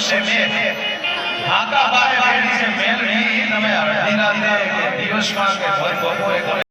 છે મેં માતા ભાઈ બહેન છે મેલડી તમે અડધી રાતે દિવસમાં કે ભર બપોરે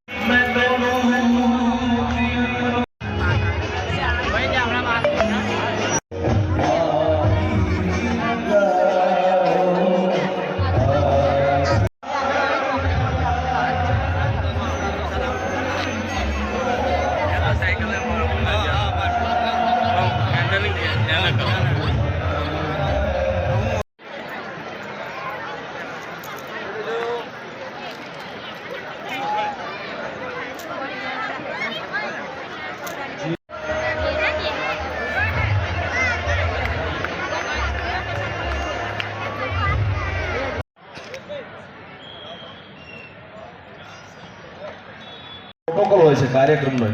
પ્રોટોકોલ હોય છે કાર્યક્રમનો.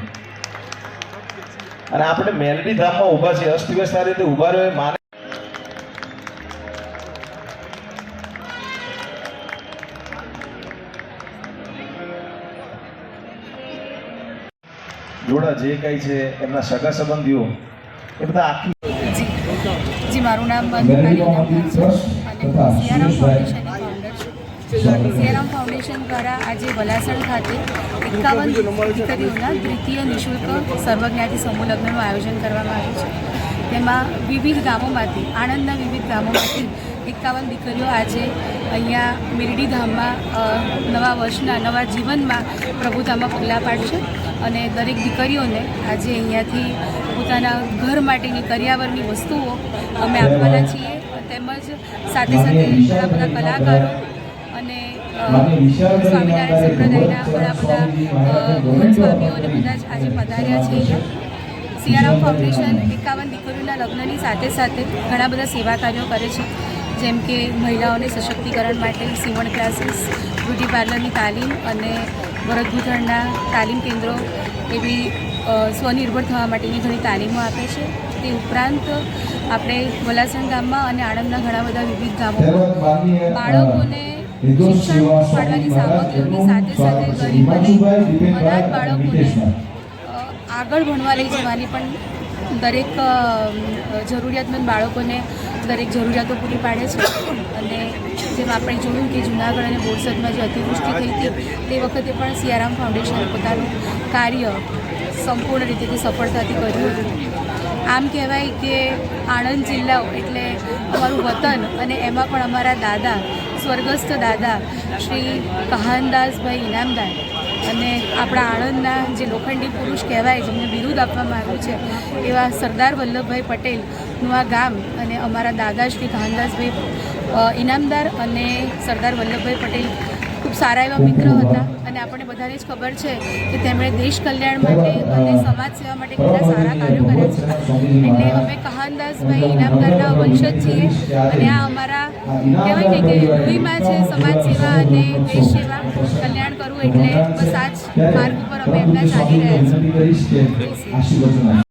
અને આપણે મેલડી ધામમાં ઊભા છીએ અસ્તવ્યસ્ત રીતે ઊભા રહ્યો માને જોડા જે કઈ છે એમના સગા સંબંધીઓ એ બધા આખી જી મારું નામ અને સિયારામ ફાઉન્ડેશન દ્વારા આજે વલાસણ ખાતે એકાવન દીકરીઓના દ્વિતીય નિઃશુલ્ક સર્વજ્ઞાતિ સમૂહ લગ્નનું આયોજન કરવામાં આવ્યું છે. તેમાં વિવિધ ગામોમાંથી, આણંદના વિવિધ ગામોમાંથી એકાવન દીકરીઓ આજે અહીંયા મેરડીધામમાં નવા વર્ષના, નવા જીવનમાં પ્રભુધામમાં પગલાં પાડશે અને દરેક દીકરીઓને આજે અહીંયાથી પોતાના ઘર માટેની કરિયાવરની વસ્તુઓ અમે આપવાના છીએ. તેમજ સાથે સાથે ઘણા બધા કલાકારો સ્વામિનારાયણ સંપ્રદાયના ઘણા બધા મહંત બધા જ આજે પધાર્યા છે. સિયારામ ફાઉન્ડેશન એકાવન દીકરીઓના લગ્નની સાથે સાથે ઘણા બધા સેવા કાર્યો કરે છે. જેમ કે મહિલાઓને સશક્તિકરણ માટે સીવણ ક્લાસીસ બ્યુટી પાર્લરની તાલીમ અને ભરતગૂંથણના તાલીમ કેન્દ્રો એવી સ્વનિર્ભર થવા માટેની ઘણી તાલીમો આપે છે. તે ઉપરાંત આપણે વલાસણ ગામમાં અને આણંદના ઘણા બધા વિવિધ ગામોમાં બાળકોને શિક્ષણ પાડવાની સામગ્રીઓની સાથે સાથે ગરીબ અને અનાથ બાળકોને આગળ ભણવા લઈ જવાની પણ દરેક જરૂરિયાતમંદ બાળકોને દરેક જરૂરિયાતો પૂરી પાડે છે. અને જેમ આપણે જોયું કે જૂનાગઢ અને બોરસદમાં જે અતિવૃષ્ટિ થઈ હતી તે વખતે પણ સિયારામ ફાઉન્ડેશને પોતાનું કાર્ય સંપૂર્ણ રીતેથી સફળતાથી કર્યું હતું. આમ કહેવાય કે આણંદ જિલ્લો એટલે અમારું વતન અને એમાં પણ અમારા દાદા સ્વર્ગસ્થ દાદા શ્રી કહાનદાસભાઈ ઇનામદાર અને આપણા આણંદના જે લોખંડી પુરુષ કહેવાય, જેમને બિરુદ આપવામાં આવ્યું છે, એવા સરદાર વલ્લભભાઈ પટેલનું આ ગામ અને અમારા દાદા શ્રી કહાનદાસભાઈ ઇનામદાર અને સરદાર વલ્લભભાઈ પટેલ ખૂબ સારા એવા મિત્ર હતા. અને આપણને બધાને જ ખબર છે કે તેમણે દેશ કલ્યાણ માટે અને સમાજ સેવા માટે કેટલા સારા કાર્યો કર્યા છે. એટલે અમે કહાનદાસભાઈ ઇનામદારના વંશજ છીએ અને આ અમારા કહેવાય ને કે લોહીમાં છે, સમાજ સેવા અને દેશ સેવા? કલ્યાણ કરવું એટલે બસ આ જ માર્ગ ઉપર અમે એમના ચાલી રહ્યા છીએ.